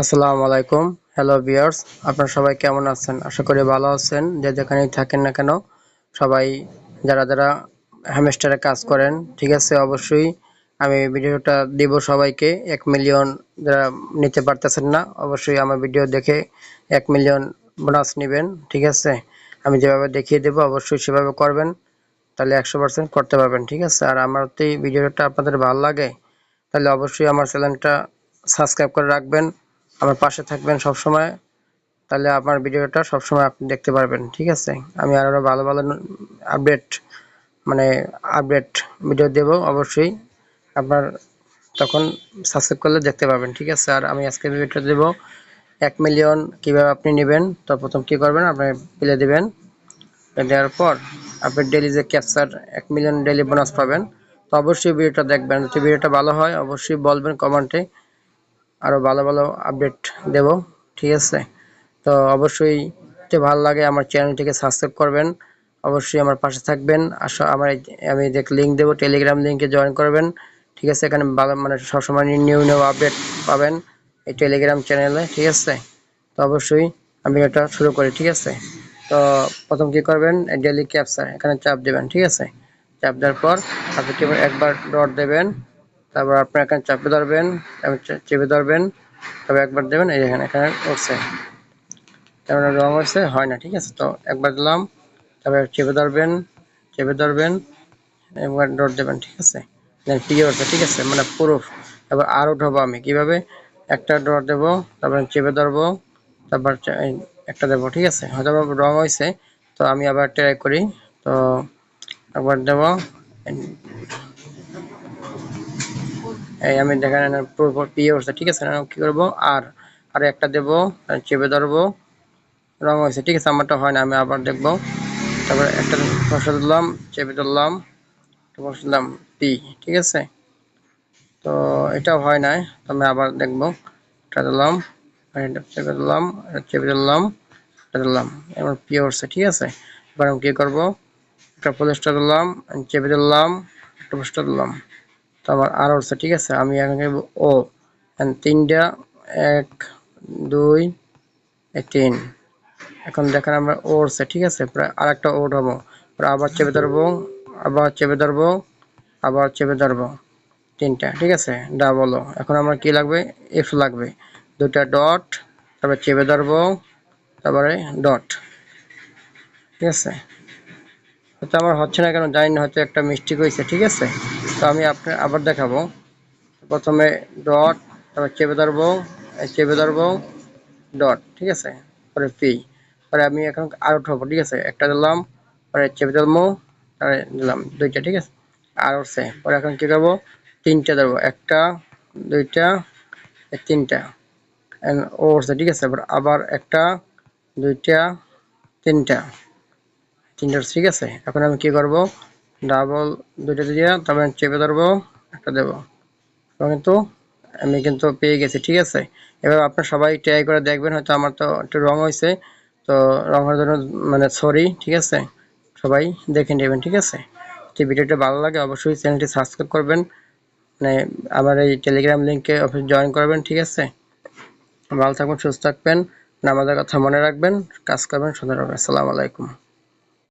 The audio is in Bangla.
আসসালামু আলাইকুম। হ্যালো ভিউয়ার্স আপনারা সবাই কেমন আছেন? আশা করি ভালো আছেন। যে যেখানেই থাকেন না কেন, সবাই যারা যারা হ্যামস্টারে কাজ করেন, ঠিক আছে, অবশ্যই আমি ভিডিওটা দিব সবাইকে। এক মিলিয়ন যারা নিতে পারতেছেন না, অবশ্যই আমার ভিডিও দেখে এক মিলিয়ন বোনাস নেবেন, ঠিক আছে? আমি যেভাবে দেখিয়ে দেবো, অবশ্যই সেভাবে করবেন, তাহলে একশো পার্সেন্ট করতে পারবেন, ঠিক আছে? আর আমার তো এই ভিডিওটা আপনাদের ভালো লাগে, তাহলে অবশ্যই আমার চ্যানেলটা সাবস্ক্রাইব করে রাখবেন। আমার পাশে থাকবেন সব সময় তাহলে আমার ভিডিওটা সব সময় আপনি দেখতে পারবেন, ঠিক আছে? আমি আরও ভালো ভালো আপডেট মানে আপডেট ভিডিও দেব অবশ্যই। আপনার তখন সাবস্ক্রাইব করলে দেখতে পাবেন ঠিক আছে? আর আমি আজকে ভিডিওটা দেব এক মিলিয়ন কীভাবে আপনি নেবেন। তো প্রথম কি করবেন? আপনি প্লে দেবেন। দেওয়ার পর আপনি ডেলি যে ক্যাপচার এক মিলিয়ন ডেলি বোনাস পাবেন, তো অবশ্যই ভিডিওটা দেখবেন। যদি ভিডিওটা ভালো হয়, অবশ্যই বলবেন কমেন্টে আরও ভালো ভালো আপডেট দেব, ঠিক আছে? তো অবশ্যই যদি ভালো লাগে আমার চ্যানেলটিকে সাবস্ক্রাইব করবেন, অবশ্যই আমার পাশে থাকবেন আসো আমার আমি দেখ লিঙ্ক দেবো টেলিগ্রাম লিঙ্কে জয়েন করবেন, ঠিক আছে? এখানে ভালো মানে সবসময় নিউ নিউ আপডেট পাবেন এই টেলিগ্রাম চ্যানেলে ঠিক আছে? তো অবশ্যই আমি এটা শুরু করি, ঠিক আছে? তো প্রথম কি করবেন? ডেলি ক্যাপচার এখানে চাপ দেবেন, ঠিক আছে? চাপ দেওয়ার পর আপনি একবার ডট দেবেন তারপর আপনি এখানে চাপে ধরবেন চেপে ধরবেন, তবে একবার দেবেন, এই এখানে এখানে উঠছে। তেমন রং হচ্ছে হয় না, ঠিক আছে, তো একবার দিলাম, তারপরে চেপে ধরবেন চেপে ধরবেন, একবার ডট দেবেন, ঠিক আছে? দেন উঠছে ঠিক আছে মানে প্রুফ তারপর আর উঠাবো আমি, কীভাবে? একটা ডট দেবো, তারপর চেপে ধরবো, তারপর একটা দেবো, ঠিক আছে? হয়তো রং হয়েছে, তো আমি আবার ট্রাই করি, তো একবার দেবো আমি দেখেন পিয়ে উঠছে ঠিক আছে? কি করব? আর আর একটা দেবো চেপে ধরবো। রং হয়েছে, ঠিক আছে? আমারটা হয় না, আমি আবার দেখব। তারপরে একটা বসে দিলাম, চেপে ধরলাম বসে দিলাম পি ঠিক আছে? তো এটাও হয় নাই, তো আমি আবার দেখব। এটা দিলাম চেপে দিলাম চেপে দিলাম এটা দিলাম। এবার পি উঠছে ঠিক আছে? এবার আমি কী করব? একটা পুলিশটা দিলাম, চেপে দিলাম একটা পোস্টটা দিলাম। তো আমার আর হচ্ছে, ঠিক আছে? আমি এখন ও। তিনটা, এক, দুই তিন। এখন দেখেন আমরা ও উঠছে ঠিক আছে? আর একটা ওট হব আবার চেপে ধরবো, আবার চেপে ধরবো, আবার চেপে ধরবো। তিনটা, ঠিক আছে? ডাবল এখন আমার কি লাগবে? এফ লাগবে। দুটা ডট, তারপরে চেপে ধরবো, তারপরে ডট। ঠিক আছে? হয়তো আমার হচ্ছে না কেন, জানি না, হয়তো একটা মিস্টেক হয়েছে ঠিক আছে? তো আমি আপনার আবার দেখাবো। প্রথমে ডট, তারপর চেপে ধরবো চেপে ধরবো, ডট, ঠিক আছে? পরে পি পরে আমি এখন আর উঠাবো, ঠিক আছে? একটা দিলাম, পরে চেপে ধরবো, তারপরে দিলাম দুইটা, ঠিক আছে? আর উঠছে। পরে এখন কী করব? তিনটা ধরবো, একটা, দুইটা তিনটা। ও উঠছে, ঠিক আছে? আবার একটা, দুইটা, তিনটা। তিনটা ঠিক আছে? এখন আমি কি করব? ডাবল দুইটা দিয়ে তারপরে চেপে ধরবো, একটা দেবো। কিন্তু আমি কিন্তু পেয়ে গেছি, ঠিক আছে? এবার আপনার সবাই ট্রাই করে দেখবেন, হয়তো আমার তো একটু রং হয়েছে। তো রং হওয়ার জন্য মানে সরি ঠিক আছে? সবাই দেখে নেবেন, ঠিক আছে? যদি ভিডিওটা ভালো লাগে, অবশ্যই চ্যানেলটি সাবস্ক্রাইব করবেন। মানে আমার এই টেলিগ্রাম লিঙ্কে অফিস জয়েন করবেন, ঠিক আছে? ভালো থাকবেন, সুস্থ থাকবেন। আমাদের কথা মনে রাখবেন, কাজ করবেন, সুন্দর আসসালামু আলাইকুম।